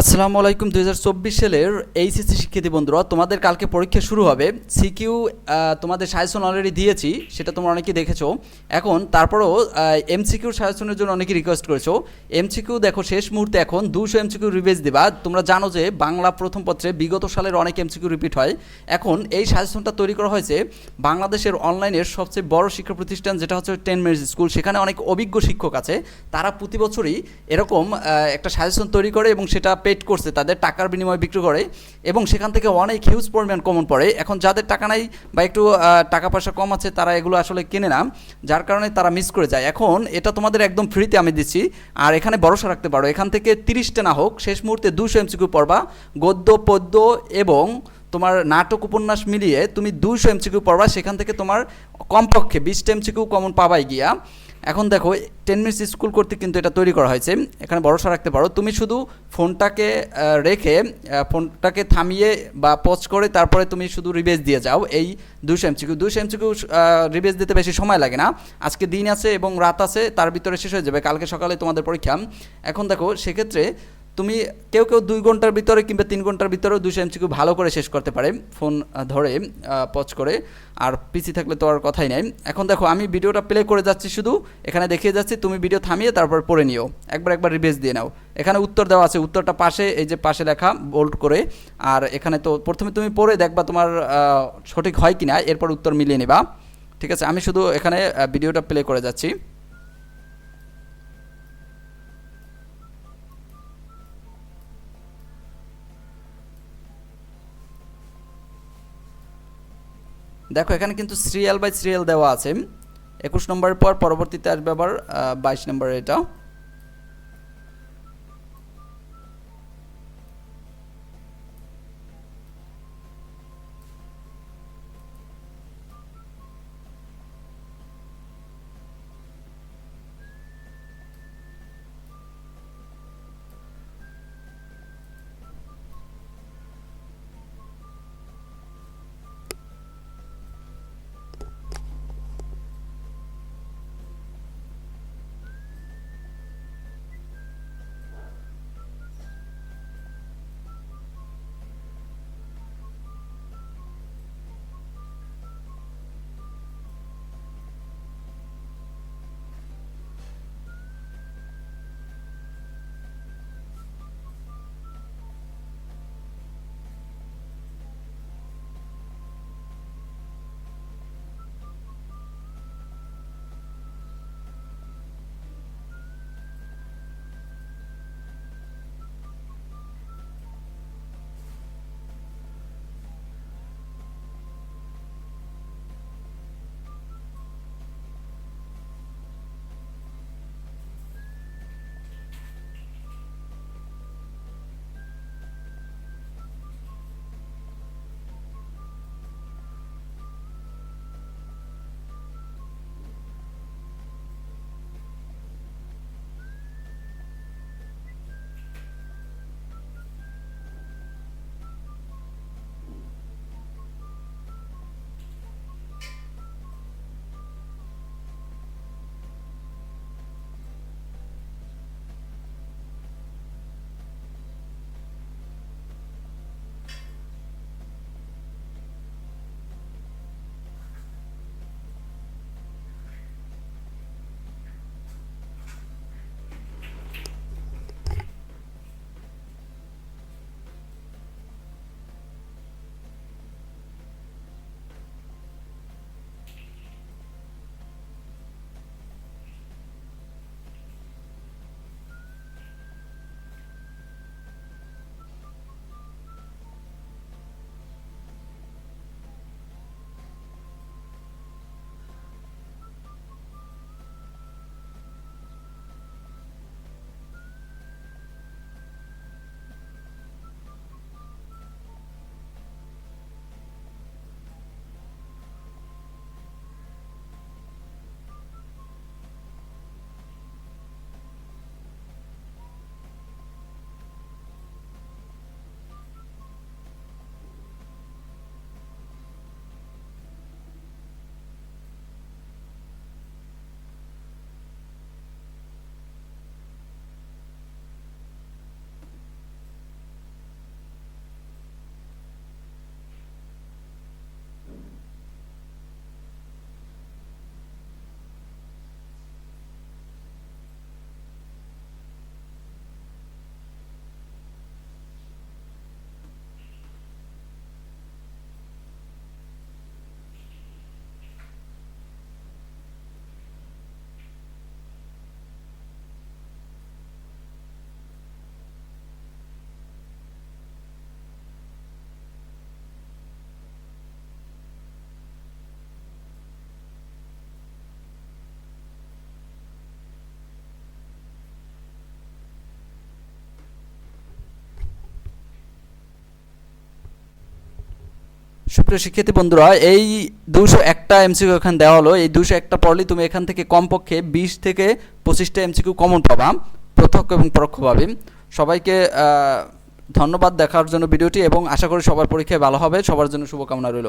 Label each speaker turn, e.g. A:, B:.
A: আসসালামু আলাইকুম দু হাজার চব্বিশ সালের এইচএসসি শিক্ষার্থী বন্ধুরা, তোমাদের কালকে পরীক্ষা শুরু হবে। সিকিউ তোমাদের সাজেশন অলরেডি দিয়েছি, সেটা তোমরা অনেকেই দেখেছ। এখন তারপরেও এমসিকিউ সাজেশনের জন্য অনেকে রিকোয়েস্ট করেছ। এমসিকিউ দেখো, শেষ মুহূর্তে এখন দুশো এমসিকিউ রিভিজ দিবা। তোমরা জানো যে বাংলা প্রথম পত্রে বিগত সালের অনেক এমসিকিউ রিপিট হয়। এখন এই সাজেশনটা তৈরি করা হয়েছে বাংলাদেশের অনলাইনের সবচেয়ে বড় শিক্ষা প্রতিষ্ঠান, যেটা হচ্ছে টেন মিনিটস স্কুল। সেখানে অনেক অভিজ্ঞ শিক্ষক আছে। তারা প্রতি বছরই এরকম একটা সাজেশন তৈরি করে এবং সেটা পেড করছে, তাদের টাকার বিনিময়ে বিক্রি করে এবং সেখান থেকে অনেক হিউজ পরিমাণ কমন পড়ে। এখন যাদের টাকা নাই বা একটু টাকা পয়সা কম আছে, তারা এগুলো আসলে কেনে না, যার কারণে তারা মিস করে যায়। এখন এটা তোমাদের একদম ফ্রিতে আমি দিচ্ছি। আর এখানে ভরসা রাখতে পারো, এখান থেকে তিরিশটা না হোক, শেষ মুহূর্তে দুশো এমসিকিউ পড়বা। গদ্য, পদ্য এবং তোমার নাটক, উপন্যাস মিলিয়ে তুমি দুশো এমসিকিউ পড়বা। সেখান থেকে তোমার কমপক্ষে বিশটা এমসিকিউ কমন পাবাই গিয়া। এখন দেখো টেন মিনিটস স্কুল কর্তৃক কিন্তু এটা তৈরি করা হয়েছে। এখানে ভরসা রাখতে পারো, তুমি শুধু ফোনটাকে রেখে ফোনটাকে থামিয়ে বা পজ করে তারপরে তুমি শুধু রিবেজ দিয়ে যাও এই দুশো এমসিকিউ দুশো এমসিকিউ রিবেজ দিতে বেশি সময় লাগে না। আজকে দিন আছে এবং রাত আছে, তার ভিতরে শেষ হয়ে যাবে। কালকে সকালে তোমাদের পরীক্ষা। এখন দেখো, সেক্ষেত্রে তুমি কেউ কেউ দুই ঘণ্টার ভিতরে কিংবা তিন ঘণ্টার ভিতরেও দুশো এমসিকিউ ভালো করে শেষ করতে পারে। ফোন ধরে পজ করে। আর পিসি থাকলে তো আর কথাই নাই। এখন দেখো, আমি ভিডিওটা প্লে করে যাচ্ছি শুধু। এখানে দেখিয়ে যাচ্ছি, তুমি ভিডিও থামিয়ে তারপর পড়ে নিও। একবার একবার রিভেজ দিয়ে নাও। এখানে উত্তর দেওয়া আছে। উত্তরটা পাশে, এই যে পাশে লেখা বোল্ড করে। আর এখানে তো প্রথমে তুমি পড়ে দেখবা তোমার সঠিক হয় কি না এরপর উত্তর মিলিয়ে নেবা। ঠিক আছে? আমি শুধু এখানে ভিডিওটা প্লে করে যাচ্ছি। দেখো, এখানে কিন্তু সিরিয়াল বাই সিরিয়াল দেওয়া আছে। একুশ নম্বরের পর পরবর্তীতে আসবে আবার বাইশ নম্বরের এটা। সুপ্রিয় শিক্ষার্থী বন্ধুরা, এই দুশো একটা এমসিকিউ এখানে দেওয়া হলো। এই দুশো একটা পড়লেই তুমি এখান থেকে কমপক্ষে বিশ থেকে পঁচিশটা এমসিকিউ কমন পাবা, প্রত্যক্ষ এবং পরোক্ষভাবে। সবাইকে ধন্যবাদ দেখার জন্য ভিডিওটি এবং আশা করি সবার পরীক্ষায় ভালো হবে। সবার জন্য শুভকামনা রইল।